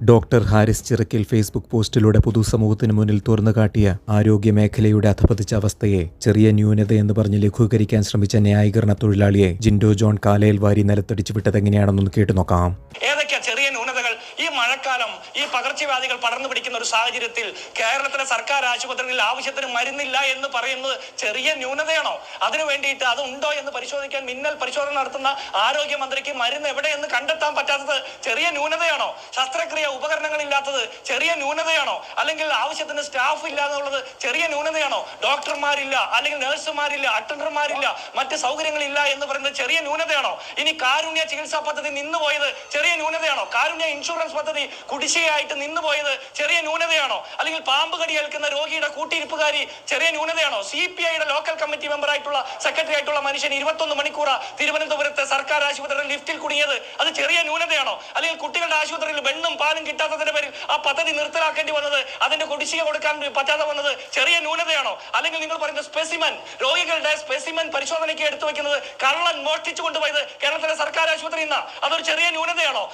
Doctor Haris ചിറക്കിൽ Facebook പോസ്റ്റിലൂടെ പൊതുസമൂഹത്തിന് മുന്നിൽ തുറന്നു കാട്ടിയ ആരോഗ്യ മേഖലയുടെ അധപതിച്ച അവസ്ഥയെ ചെറിയ ന്യൂനത എന്ന് പറഞ്ഞ് ലഘൂകരിക്കാൻ ശ്രമിച്ച ന്യായീകരണ തൊഴിലാളിയെ ജിൻഡോ ജോൺ കാലയിൽ വാരി നിലത്തടിച്ചു വിട്ടതെങ്ങനെയാണെന്നൊന്ന് കേട്ടു നോക്കാം ഏതൊക്കെയാ ചെറിയ ന്യൂനതകൾ ഈ മഴക്കാലം ഈ പകർച്ചവ്യാധികൾ പടർന്നു പിടിക്കുന്ന ഒരു സാഹചര്യത്തിൽ കേരളത്തിലെ സർക്കാർ ആശുപത്രികളിൽ ആവശ്യത്തിന് മരുന്നില്ല എന്ന് പറയുന്നത് ചെറിയ ന്യൂനതയാണോ? അതിനു വേണ്ടിയിട്ട് അത് ഉണ്ടോ എന്ന് പരിശോധിക്കാൻ മിന്നൽ പരിശോധന നടത്തുന്ന ആരോഗ്യമന്ത്രിക്ക് മരുന്ന് എവിടെയെന്ന് കണ്ടെത്താൻ പറ്റാത്തത് ചെറിയ ന്യൂനതയാണോ? ശസ്ത്രക്രിയ ഉപകരണങ്ങൾ ഇല്ലാത്തത് ചെറിയ ന്യൂനതയാണോ? അല്ലെങ്കിൽ ആവശ്യത്തിന് സ്റ്റാഫ് ഇല്ല എന്നുള്ളത് ചെറിയ ന്യൂനതയാണോ? ഡോക്ടർമാരില്ല അല്ലെങ്കിൽ നഴ്സുമാരില്ല അറ്റൻഡർമാരില്ല മറ്റ് സൗകര്യങ്ങളില്ല എന്ന് പറയുന്നത് ചെറിയ ന്യൂനതയാണോ? ഇനി കാരുണ്യ ചികിത്സാ പദ്ധതി നിന്നുപോയത് ചെറിയ ന്യൂനതയാണോ കാരുണ്യ ഇൻഷുറൻസ് പദ്ധതി കുടിശ്ശികയായിട്ട് നിന്നു പോയത് ചെറിയ ന്യൂനതയാണോ? അല്ലെങ്കിൽ പാമ്പ് കടി ഏൽക്കുന്ന രോഗിയുടെ കൂട്ടിരിപ്പുകാരി ചെറിയ ന്യൂനതയാണോ? സി പി ഐയുടെ ലോക്കൽ കമ്മിറ്റി മെമ്പർ ആയിട്ടുള്ള സെക്രട്ടറി ആയിട്ടുള്ള മനുഷ്യൻ ഇരുപത്തൊന്ന് മണിക്കൂർ തിരുവനന്തപുരത്തെ സർക്കാർ ആശുപത്രിയിൽ ലിഫ്റ്റിൽ കുടുങ്ങിയത്. അത് ചെറിയ ന്യൂനതയാണോ? അല്ലെങ്കിൽ കുട്ടികളുടെ ആശുപത്രിയിൽ വെണ്ണും പാലും കിട്ടാത്തതിന്റെ പേരിൽ ആ പദ്ധതി നിർത്തലാക്കേണ്ടി വന്നത് അതിന്റെ കുടിശ്ശിക കൊടുക്കാൻ പറ്റാതെ വന്നത് ചെറിയ ന്യൂനതയാണോ? അല്ലെങ്കിൽ നിങ്ങൾ പറയുന്ന സ്പെസിമൻ രോഗികളുടെ സ്പെസിമൻ പരിശോധനയ്ക്ക് എടുത്തു വെക്കുന്നത് കള്ളൻ മോഷ്ടിച്ചു കൊണ്ടുപോയത് കേരളത്തിലെ സർക്കാർ ആശുപത്രി ഇന്ന അതൊരു ചെറിയ ന്യൂനതയാണോ?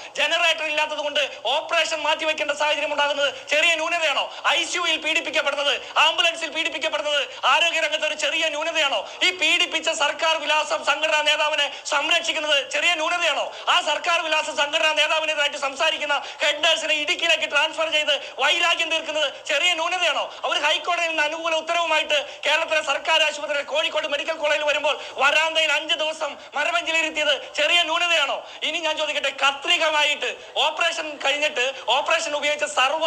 ജനറേറ്റർ ഇല്ലാത്തത് കൊണ്ട് ഓപ്പറേഷൻ മാറ്റിവെക്കേണ്ട സാഹചര്യം ഉണ്ടാകുന്നത് ചെറിയ ന്യൂനതയാണോ? ഐ സിയുയിൽ പീഡിപ്പിക്കപ്പെടുന്നത് ആംബുലൻസിൽ പീഡിപ്പിക്കപ്പെടുന്നത് ആരോഗ്യ രംഗത്ത് ഒരു ചെറിയ ന്യൂനതയാണോ? ഈ പീഡിപ്പിച്ച സർക്കാർ വിലാസം സംഘടനാ നേതാവിനെ സംരക്ഷിക്കുന്നത് ചെറിയ ന്യൂനതയാണോ? ആ സർക്കാർ വിലാസ സംഘടനാ നേതാവിനെതിരായിട്ട് സംസാരിക്കുന്ന ഹെഡേഴ്സിനെ ഇടുക്കിയിലേക്ക് ട്രാൻസ്ഫർ ചെയ്ത് വൈരാഗ്യം തീർക്കുന്നത് ചെറിയ ന്യൂനതയാണോ? അവർ ഹൈക്കോടതിയിൽ നിന്ന് അനുകൂല ഉത്തരവുമായിട്ട് കേരളത്തിലെ സർക്കാർ ആശുപത്രി കോഴിക്കോട് മെഡിക്കൽ കോളേജിൽ വരുമ്പോൾ വരാന്തയിൽ അഞ്ച് ദിവസം മരവഞ്ചിലിരുത്തിയത് ചെറിയ ന്യൂനതയാണോ? ഇനി ഞാൻ ചോദിക്കട്ടെ കത്രികമായിട്ട് ഓപ്പറേഷൻ കഴിഞ്ഞിട്ട് ഓപ്പറേഷൻ ഉപയോഗിച്ച സർവ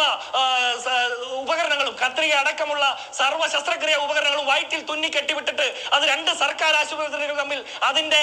ഉപകരണങ്ങളും കത്രിക അടക്കമുള്ള സർവ ശസ്ത്രക്രിയ ഉപകരണങ്ങളും വയറ്റിൽ തുന്നി കെട്ടിവിട്ടിട്ട് അത് രണ്ട് സർക്കാർ ആശുപത്രികൾ തമ്മിൽ അതിന്റെ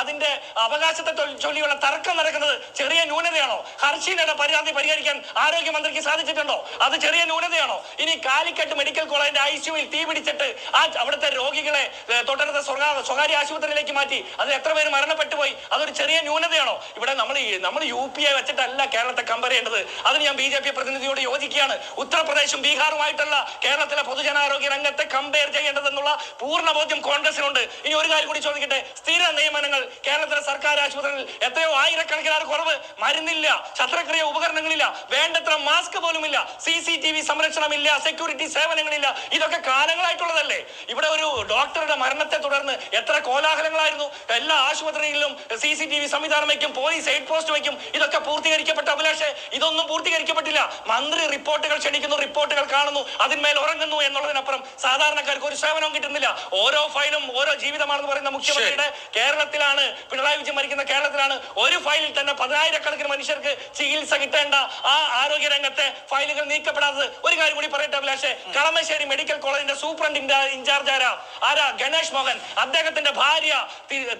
അതിന്റെ അവകാശത്തെ ചൊല്ലിയുള്ള തർക്കം നടക്കുന്നത് ചെറിയ ന്യൂനതയാണോ? ഹർഷീനയുടെ പരാതി പരിഹരിക്കാൻ ആരോഗ്യമന്ത്രിക്ക് സാധിച്ചിട്ടുണ്ടോ? അത് ചെറിയ ന്യൂനതയാണോ? ഇനി കാലിക്കട്ട് മെഡിക്കൽ കോളേജിന്റെ ഐ സിയുയിൽ തീ പിടിച്ചിട്ട് ആ അവിടുത്തെ രോഗികളെ തൊട്ടടുത്ത സ്വകാര്യ ആശുപത്രിയിലേക്ക് മാറ്റി. അതിൽ എത്ര പേര് മരണപ്പെട്ടു പോയി അതൊരു ചെറിയ ന്യൂനതയാണോ? ഇവിടെ നമ്മൾ നമ്മൾ യു പി എ വെച്ചിട്ടല്ല കേരളത്തെ കമ്പയർ ചെയ്യേണ്ടത് അതിന് ഞാൻ ബി ജെ പി പ്രതിനിധിയോട് യോജിക്കുകയാണ്. ഉത്തർപ്രദേശും ബീഹാറുമായിട്ടുള്ള കേരളത്തിലെ പൊതുജനാരോഗ്യ രംഗത്തെ കമ്പയർ ചെയ്യേണ്ടതെന്നുള്ള പൂർണ ബോധ്യം കോൺഗ്രസിനുണ്ട്. ഇനി ഒരു കാര്യം കൂടി ചോദിക്കട്ടെ? സ്ഥിര നിയമനങ്ങൾ കേരളത്തിലെ സർക്കാർ ആശുപത്രികളിൽ എത്രയോ ആയിരക്കണക്കിന് ആർ കുറവ്. മരുന്നില്ല ശസ്ത്രക്രിയ ഉപകരണങ്ങളില്ല വേണ്ടത്ര മാസ്ക് പോലുമില്ല സി സി ടി വി സംരക്ഷണമില്ല സെക്യൂരിറ്റി സേവനങ്ങളില്ല. ഇതൊക്കെ കാലങ്ങളായിട്ടുള്ളതല്ലേ? ഇവിടെ ഒരു ഡോക്ടറുടെ മരണത്തെ തുടർന്ന് എത്ര കോലാഹലങ്ങളായിരുന്നു. എല്ലാ ആശുപത്രികളിലും സി സി ടി വി സംവിധാനം വയ്ക്കും പോലീസ് എയ്ഡ് പോസ്റ്റ് വയ്ക്കും. ഇതൊക്കെ പൂർത്തീകരിക്കപ്പെട്ട അഭിലാഷെ ഇതൊന്നും പൂർത്തീകരിക്കപ്പെട്ടില്ല. മന്ത്രി റിപ്പോർട്ടുകൾ ക്ഷണിക്കുന്നു റിപ്പോർട്ടുകൾ കാണുന്നു അതിന്മേൽ ഉറങ്ങുന്നു എന്നുള്ളതിനപ്പുറം സാധാരണക്കാർക്ക് ഒരു സേവനവും കിട്ടുന്നില്ല. ഓരോ ഫയലും ഓരോ ജീവിതമാണെന്ന് പറയുന്ന മുഖ്യമന്ത്രിയുടെ കേരളത്തിലാണ് പിണറായി വിജയൻ മരിക്കുന്ന കേരളത്തിലാണ് ഒരു ഫയലിൽ തന്നെ പതിനായിരക്കണക്കിന് മനുഷ്യർക്ക് ചികിത്സ കിട്ടേണ്ട ആ ആരോഗ്യ രംഗത്തെ ഫയലുകൾ നീക്കപ്പെടാത്തത്. ഒരു കാര്യം കൂടി പറയട്ടെ അഭിലാഷെ കളമശ്ശേരി മെഡിക്കൽ കോളേജിന്റെ സൂപ്രണ്ട് ഇൻചാർജ് ആരാ? ആരാ? ഗണേഷ് മോഹൻ. അദ്ദേഹത്തിന്റെ ഭാര്യ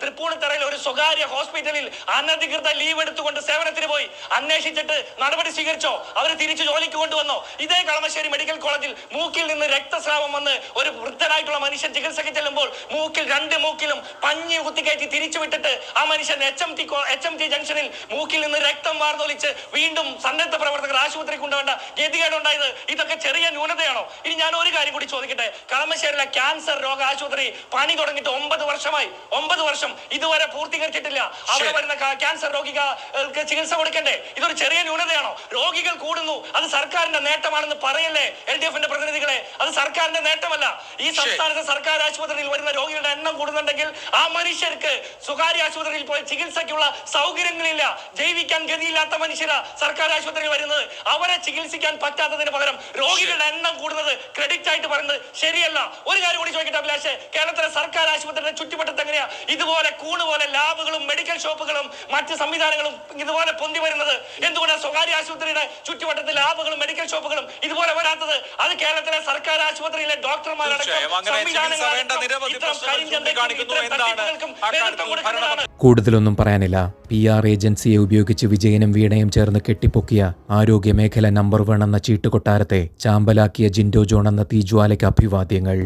തൃപ്പൂണിത്തറയിൽ ഒരു സ്വകാര്യ ഹോസ്പിറ്റലിൽ അനധികൃത ലീവ് എടുത്തുകൊണ്ട് സേവനത്തിന് പോയി അന്വേഷിച്ചിട്ട് നടപടി സ്വീകരിച്ചോ? അവരെ തിരിച്ചു ജോലിക്ക് കൊണ്ടുവന്നോ? ഇതേ കളമശ്ശേരി മെഡിക്കൽ കോളേജിൽ മൂക്കിൽ നിന്ന് രക്തസ്രാവം വന്ന് ഒരു വൃദ്ധനായിട്ടുള്ള മനുഷ്യൻ ചികിത്സയ്ക്ക് ചെല്ലുമ്പോൾ മൂക്കിൽ രണ്ട് മൂക്കിലും പഞ്ഞി കുത്തിക്കയറ്റി തിരിച്ചു വിട്ടിട്ട് ആ മനുഷ്യൻ H M T H M T ജംഗ്ഷനിൽ മൂക്കിൽ നിന്ന് രക്തം വാർന്നൊലിച്ച് വീണ്ടും സന്നദ്ധ പ്രവർത്തകർ ആശുപത്രി കൊണ്ടുവേണ്ട ഗതികേടുണ്ടായത് ഇതൊക്കെ ചെറിയ ന്യൂനതയാണോ? ഇനി ഞാൻ ഒരു കാര്യം കൂടി ചോദിക്കട്ടെ. കളമശ്ശേരിയിലെ ക്യാൻസർ രോഗ ആശുപത്രി പണി തുടങ്ങിയിട്ട് ഒമ്പത് വർഷമായി. ഒമ്പത് വർഷം ഇതുവരെ പൂർത്തീകരിച്ചിട്ടില്ല. അവിടെ വരുന്ന ക്യാൻസർ രോഗികൾക്ക് ചികിത്സ കൊടുക്കണ്ടേ? ഇതൊരു ചെറിയ ന്യൂനതയാണോ? രോഗികൾ കൂടുന്നു. അത് സർക്കാരിന്റെ നേട്ടമാണെന്ന് പറയല്ലേ എൽ ഡി എഫിന്റെ പ്രതിനിധികളെ? അത് സർക്കാരിന്റെ നേട്ടമല്ല. ഈ സംസ്ഥാനത്തെ സർക്കാർ ആശുപത്രിയിൽ വരുന്ന രോഗികളുടെ എണ്ണം കൂടുന്നുണ്ടെങ്കിൽ ആ മനുഷ്യർക്ക് സ്വകാര്യ ആശുപത്രിയിൽ പോയി ചികിത്സയ്ക്കുള്ള സൗകര്യങ്ങളില്ല. ജീവിക്കാൻ ഗതിയില്ലാത്ത മനുഷ്യരാ സർക്കാർ ആശുപത്രിയിൽ വരുന്നത്. അവരെ ചികിത്സിക്കാൻ പറ്റാത്തതിന് പകരം രോഗികളുടെ എണ്ണം കൂടുന്നത് ക്രെഡിറ്റ് ആയിട്ട് പറയുന്നത് ശരിയല്ല. ഒരു കാര്യം കൂടി ചോദിക്കട്ടെ അഭിലാഷ്? കേരളത്തിലെ സർക്കാർ ആശുപത്രിയുടെ ചുറ്റുവട്ടത്ത് എങ്ങനെയാ? ഇതുപോലെ കൂണ് പോലെ ലാബുകളും മെഡിക്കൽ ഷോപ്പുകളും മറ്റ് സംവിധാനങ്ങളും ഇതുപോലെ പൊന്തി വരുന്നത്? എന്തുകൊണ്ടാണ് സ്വകാര്യ ആശുപത്രിയുടെ ചുറ്റുവട്ടത്തിൽ ലാബുകളും മെഡിക്കൽ ഷോപ്പുകളും ഇതുപോലെ വരാത്തത്? അത് കേരളത്തിലെ സർക്കാർ ആശുപത്രിയിലെ ഡോക്ടർമാരടക്കം കൂടുതലൊന്നും പറയാനില്ല. പി ആർ ഏജൻസിയെ ഉപയോഗിച്ച് വിജയനും വീണയും ചേർന്ന് കെട്ടിപ്പൊക്കിയ ആരോഗ്യ മേഖല നമ്പർ വൺ എന്ന ചീട്ടുകൊട്ടാരത്തെ ചാമ്പലാക്കിയ ജിൻഡോ ജോൺ എന്ന തീജ്വാലയ്ക്ക് അഭിവാദ്യങ്ങൾ.